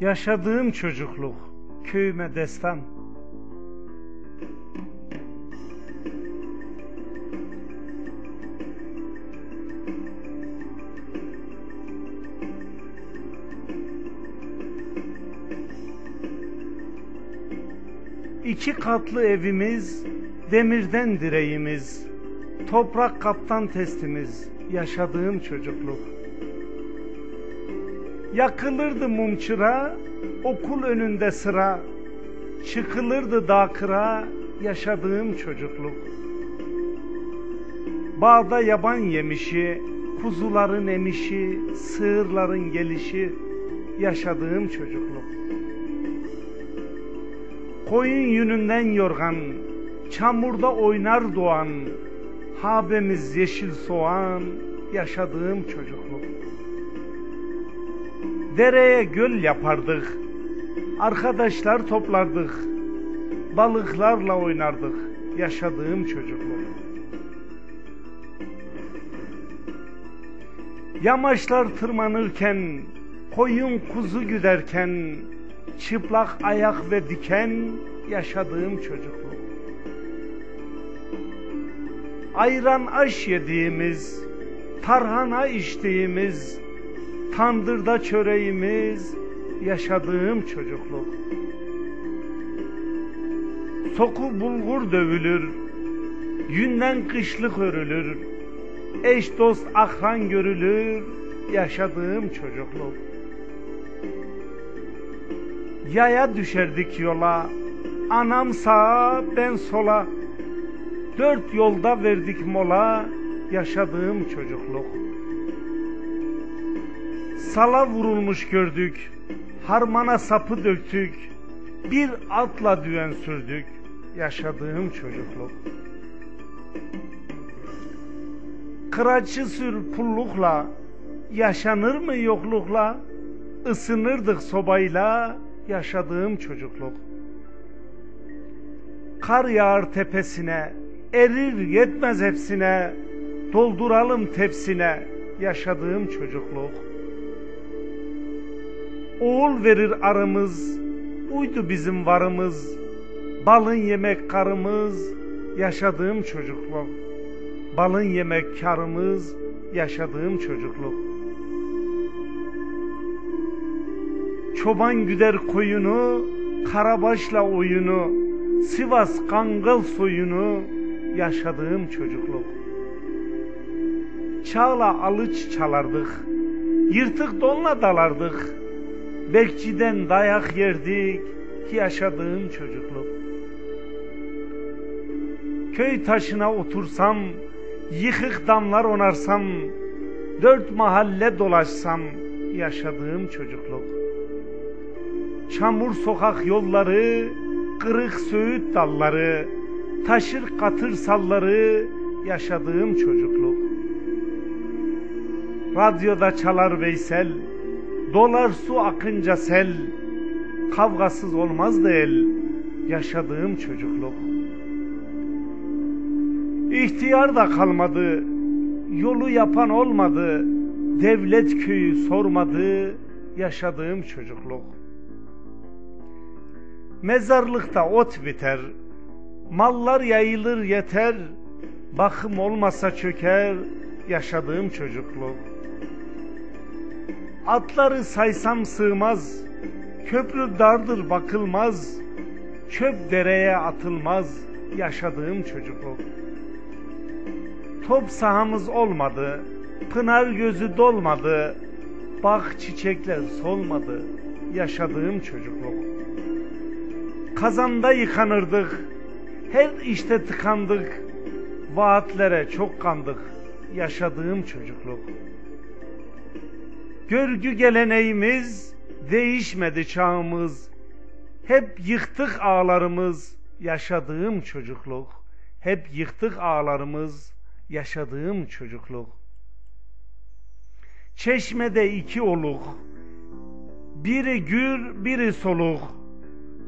Yaşadığım çocukluk köyüme destan. İki katlı evimiz, demirden direğimiz, toprak kaptan testimiz, yaşadığım çocukluk. Yakılırdı mumçıra, okul önünde sıra, çıkılırdı dağ yaşadığım çocukluk. Bağda yaban yemişi, kuzuların emişi, sığırların gelişi, yaşadığım çocukluk. Koyun yününden yorgan, çamurda oynar doğan, habemiz yeşil soğan, yaşadığım çocukluk. Dereye göl yapardık, arkadaşlar toplardık, balıklarla oynardık, yaşadığım çocukluk. Yamaçlar tırmanırken, koyun kuzu güderken, çıplak ayak ve diken yaşadığım çocukluk. Ayran aş yediğimiz, tarhana içtiğimiz, tandırda çöreğimiz yaşadığım çocukluk. Soku bulgur dövülür, yünden kışlık örülür, eş dost akran görülür, yaşadığım çocukluk. Yaya düşerdik yola, anam sağa ben sola, dört yolda verdik mola, yaşadığım çocukluk. Sala vurulmuş gördük, harmana sapı döktük, bir atla düven sürdük, yaşadığım çocukluk. Kıraçı sür pullukla, yaşanır mı yoklukla, ısınırdık sobayla, yaşadığım çocukluk. Kar yağar tepesine, erir yetmez hepsine, dolduralım tepsine, yaşadığım çocukluk. Oğul verir arımız, uydu bizim varımız, balın yemek karımız, yaşadığım çocukluk. Balın yemek karımız, yaşadığım çocukluk. Çoban güder koyunu, karabaşla oyunu, Sivas Kangal soyunu, yaşadığım çocukluk. Çağla alıç çalardık, yırtık donla dalardık, bekçiden dayak yerdik, yaşadığım çocukluk. Köy taşına otursam, yıkık damlar onarsam, dört mahalle dolaşsam, yaşadığım çocukluk. Çamur sokak yolları, kırık söğüt dalları, taşır katır salları, yaşadığım çocukluk. Radyoda çalar Veysel, dolar su akınca sel, kavgasız olmaz da el, yaşadığım çocukluk. İhtiyar da kalmadı, yolu yapan olmadı, devlet köyü sormadı, yaşadığım çocukluk. Mezarlıkta ot biter, mallar yayılır yeter, bakım olmasa çöker, yaşadığım çocukluk. Atları saysam sığmaz, köprü dardır bakılmaz, çöp dereye atılmaz, yaşadığım çocukluk. Top sahamız olmadı, pınar gözü dolmadı, bak çiçekler solmadı, yaşadığım çocukluk. Kazanda yıkanırdık, her işte tıkandık, vaatlere çok kandık, yaşadığım çocukluk. Görgü geleneğimiz, değişmedi çağımız, hep yıktık ağlarımız, yaşadığım çocukluk. Hep yıktık ağlarımız, yaşadığım çocukluk. Çeşmede iki oluk, biri gür, biri soluk.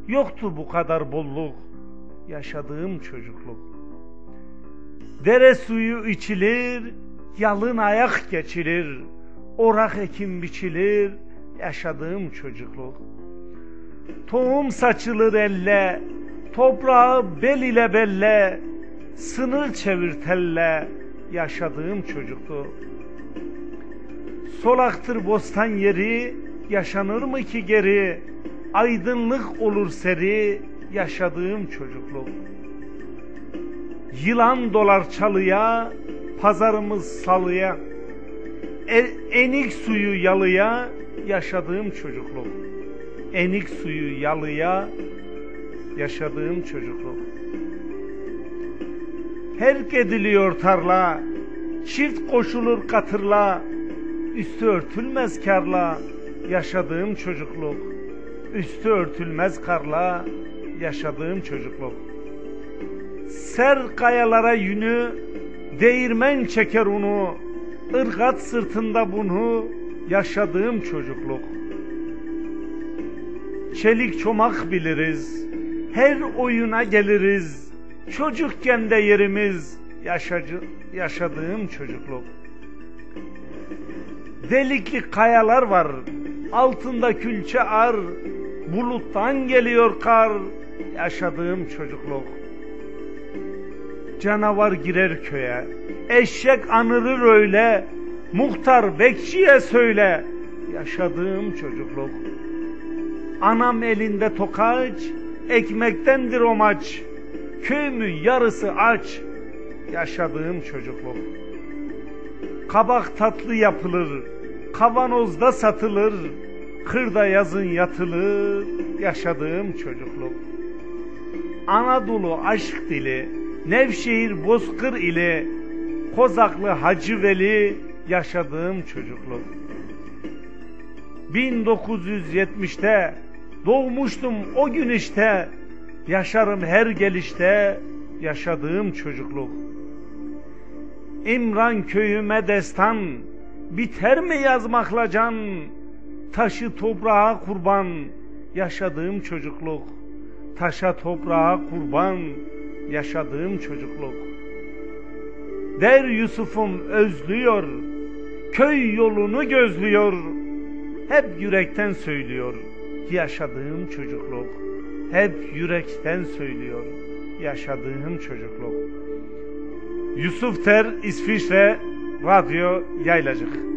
Yoktu bu kadar bolluk, yaşadığım çocukluk. Dere suyu içilir, yalın ayak geçilir, orak ekim biçilir, yaşadığım çocukluk. Tohum saçılır elle, toprağı bel ile belle, sınır çevir telle, yaşadığım çocuktu. Solaktır bostan yeri, yaşanır mı ki geri, aydınlık olur seri, yaşadığım çocukluk. Yılan dolar çalıya, pazarımız salıya, enik suyu yalıya, yaşadığım çocukluk. Enik suyu yalıya, yaşadığım çocukluk. Herk ediliyor tarla, çift koşulur katırla, üstü örtülmez karla, yaşadığım çocukluk. Üstü örtülmez karla, yaşadığım çocukluk. Ser kayalara yünü, değirmen çeker unu, ırgat sırtında bunu, yaşadığım çocukluk. Çelik çomak biliriz, her oyuna geliriz, çocukken de yerimiz, yaşacı, yaşadığım çocukluk. Delikli kayalar var, altında külçe ar, buluttan geliyor kar, yaşadığım çocukluk. Canavar girer köye, eşek anırır öyle, muhtar bekçiye söyle, yaşadığım çocukluk. Anam elinde tokaç, ekmektendir o maç, köyümün yarısı aç, yaşadığım çocukluk. Kabak tatlı yapılır, kavanozda satılır, kırda yazın yatılır, yaşadığım çocukluk. Anadolu aşk dili, Nevşehir Bozkır ile, Kozaklı Hacı Veli, yaşadığım çocukluk. 1970'te doğmuştum o gün işte, yaşarım her gelişte, yaşadığım çocukluk. İmran köyüme destan, biter mi yazmakla can, taşı toprağa kurban, yaşadığım çocukluk. Taşa toprağa kurban, yaşadığım çocukluk. Der Yusuf'um özlüyor, köy yolunu gözlüyor, hep yürekten söylüyor yaşadığım çocukluk. Hep yürekten söylüyor yaşadığım çocukluk. Yusuf Ter, İsviçre, Radyo Yaylacık.